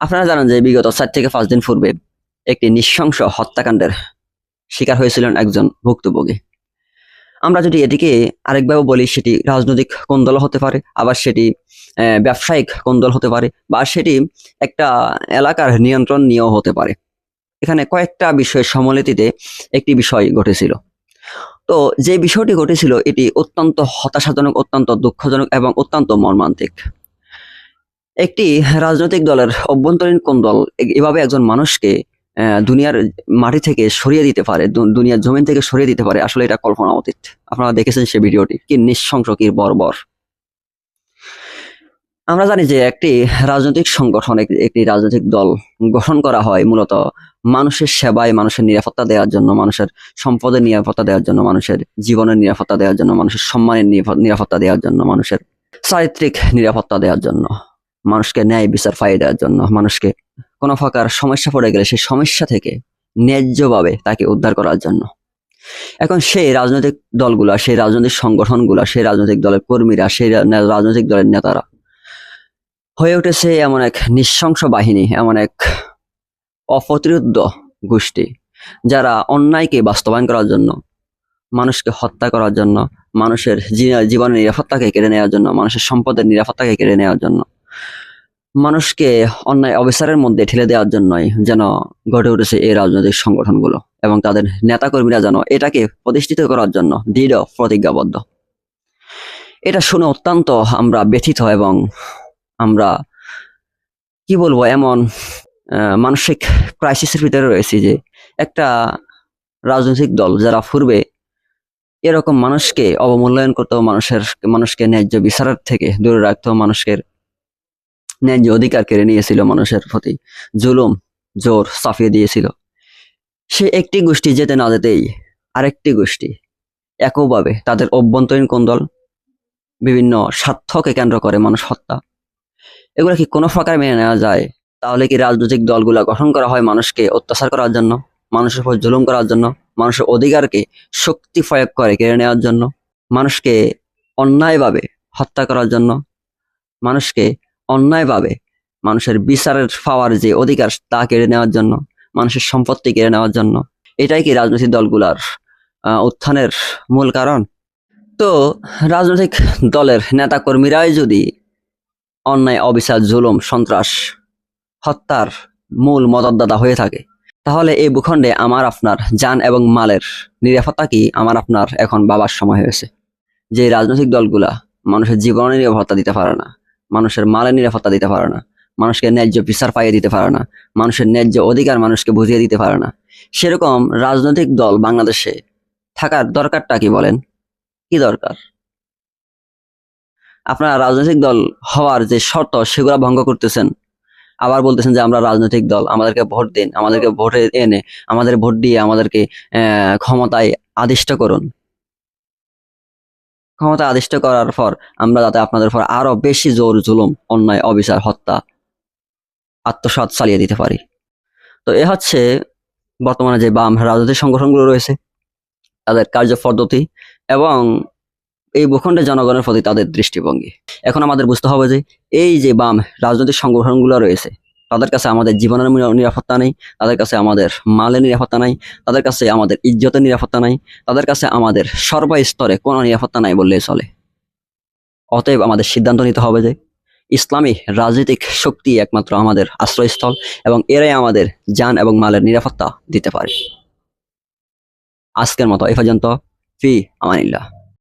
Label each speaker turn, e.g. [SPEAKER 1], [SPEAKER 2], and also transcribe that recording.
[SPEAKER 1] আপনারা জানেন যে বিগত চার থেকে পাঁচ দিন পূর্বে একটি নৃশংস হত্যাকাণ্ডের শিকার হয়েছিলেন একজন ভুক্তভোগী। আমরা যদি এটিকে আরেকভাবে বলি, সেটি রাজনৈতিক কোন্দল হতে পারে, আবার সেটি ব্যবসায়িক কোন্দল হতে পারে, বা সেটি একটা এলাকার নিয়ন্ত্রণ নিয়েও হতে পারে। এখানে কয়েকটা বিষয়ের সমলিতিতে একটি বিষয় ঘটেছিল। তো যে বিষয়টি ঘটেছিল, এটি অত্যন্ত হতাশাজনক, অত্যন্ত দুঃখজনক এবং অত্যন্ত মর্মান্তিক। একটি রাজনৈতিক দলের অভ্যন্তরীণ কোন দল এভাবে একজন মানুষকে দুনিয়ার মাটি থেকে সরিয়ে দিতে পারে দুনিয়ার জমিন থেকে সরিয়ে দিতে পারে, আসলে এটা কল্পনা অতীত। আপনারা দেখেছেন সে ভিডিওটি। কি নিঃশংস কি বর্বর। আমরা জানি যে একটি রাজনৈতিক সংগঠন একটি রাজনৈতিক দল গঠন করা হয় মূলত মানুষের সেবায়, মানুষের নিরাপত্তা দেওয়ার জন্য, মানুষের সম্পদের নিরাপত্তা দেওয়ার জন্য, মানুষের জীবনের নিরাপত্তা দেওয়ার জন্য, মানুষের সম্মানের নিরাপ- নিরাপত্তা দেওয়ার জন্য, মানুষের চারিত্রিক নিরাপত্তা দেওয়ার জন্য। মানুষকে ন্যায় বিচার পাইয়ে দেওয়ার জন্য, মানুষকে কোনো প্রকার সমস্যা পড়ে গেলে সেই সমস্যা থেকে ন্যায্যভাবে তাকে উদ্ধার করার জন্য। এখন সেই রাজনৈতিক দলগুলা, সেই রাজনৈতিক সংগঠনগুলা, সেই রাজনৈতিক দলের কর্মীরা, সেই রাজনৈতিক দলের নেতারা হয়ে উঠেছে এমন এক নৃশংস বাহিনী, এমন এক অপ্রতিরোধ্য গোষ্ঠী যারা অন্যায়কে বাস্তবায়ন করার জন্য, মানুষকে হত্যা করার জন্য, মানুষের জীবনের নিরাপত্তাকে কেড়ে নেওয়ার জন্য, মানুষের সম্পদের নিরাপত্তাকে কেড়ে নেওয়ার জন্য মানুষকে অন্যায় অবিচারের মধ্যে ঠেলে দেওয়ার জন্যই যেন গড়ে উঠেছে এই রাজনৈতিক সংগঠনগুলো এবং তাদের নেতাকর্মীরা যেন এটাকে প্রতিষ্ঠিত করার জন্য দৃঢ় প্রতিজ্ঞাবদ্ধ। এটা শুনে অত্যন্ত আমরা ব্যথিত এবং আমরা, কি বলব, এমন মানসিক ক্রাইসিসের ভিতরে রয়েছি যে একটা রাজনৈতিক দল যারা পূর্বে এরকম মানুষকে অবমূল্যায়ন করতো, মানুষের, মানুষকে ন্যায্য বিচারের থেকে দূরে রাখতো মানুষকে ন্যায্য অধিকার কেড়ে নিয়েছিল মানুষের প্রতি। জুলুম, জোর চাপিয়ে দিয়েছিল। সে একটি গোষ্ঠী যেতে না যেতেই আরেকটি গোষ্ঠী এককভাবে তাদের অভ্যন্তরীণ কোন্দল, বিভিন্ন স্বার্থকে কেন্দ্র করে মানুষ হত্যা। এগুলো কি কোনো প্রকার মেনে নেওয়া যায়? তাহলে কি রাজনৈতিক দলগুলো গঠন করা হয় মানুষকে অত্যাচার করার জন্য? মানুষের উপর জুলুম করার জন্য? মানুষের অধিকারকে শক্তি প্রয়োগ করে কেড়ে নেওয়ার জন্য? মানুষকে অন্যায়ভাবে হত্যা করার জন্য? মানুষকে অন্যায়ভাবে মানুষের বিচারের পাওয়ার যে অধিকার তা কেড়ে নেওয়ার জন্য, মানুষের সম্পত্তি কেড়ে নেওয়ার জন্য, এটাই কি রাজনৈতিক দলগুলার উত্থানের মূল কারণ? তো, রাজনৈতিক দলের নেতা কর্মীরাই যদি অন্যায়, অবিচার, জুলুম, সন্ত্রাস, হত্যার মূল মদতদাতা হয়ে থাকে, তাহলে এই ভূখণ্ডে আমার আপনার যান এবং মালের নিরাপত্তা কি আমার আপনার এখন বাবার সময় হয়েছে? যে রাজনৈতিক দলগুলা মানুষের জীবনের নিরাপত্তা দিতে পারে না মানুষের মালের নিরাপত্তা দিতে পারে না। মানুষকে ন্যায্য বিচার পাইয়ে দিতে পারে না। মানুষের ন্যায্য অধিকার মানুষকে বুঝিয়ে দিতে পারে না। সেরকম রাজনৈতিক দল বাংলাদেশে থাকার দরকারটা কি বলেন? কি দরকার? আপনারা রাজনৈতিক দল হওয়ার যে শর্ত, সেগুলা ভঙ্গ করতেছেন। আবার বলতেছেন যে আমরা রাজনৈতিক দল, আমাদেরকে ভোট দিন, আমাদেরকে ভোটে এনে, আমাদের ভোট দিয়ে আমাদেরকে ক্ষমতায় আদিষ্ট করুন। ক্ষমতা আদিষ্ট করার পর আমরা যাতে আপনাদের উপর আরও বেশি জোর জুলুম, অন্যায়, অবিচার, হত্যা, আত্মসাৎ চালিয়ে দিতে পারি। তো এ হচ্ছে বর্তমানে যে বাম রাজনৈতিক সংগঠনগুলো রয়েছে, তাদের কার্য পদ্ধতি এবং এই ভূখণ্ডের জনগণের প্রতি তাদের দৃষ্টিভঙ্গি। এখন আমাদের বুঝতে হবে যে, এই যে বাম রাজনৈতিক সংগঠনগুলো রয়েছে তাদের কাছে আমাদের জীবনের নিরা- নিরাপত্তা নেই, তাদের কাছে আমাদের মালের নিরাপত্তা নাই, তাদের কাছে আমাদের ইজ্জতের নিরাপত্তা নাই, তাদের কাছে আমাদের সর্বস্তরে কোনো নিরাপত্তা নাই বললেই চলে। অতএব আমাদের সিদ্ধান্ত নিতে হবে যে, ইসলামী রাজনৈতিক শক্তি একমাত্র আমাদের আশ্রয়স্থল এবং এরাই আমাদের যান এবং মালের নিরাপত্তা দিতে পারে। আজকের মতো এ পর্যন্ত। ফি আমানিল্লাহ।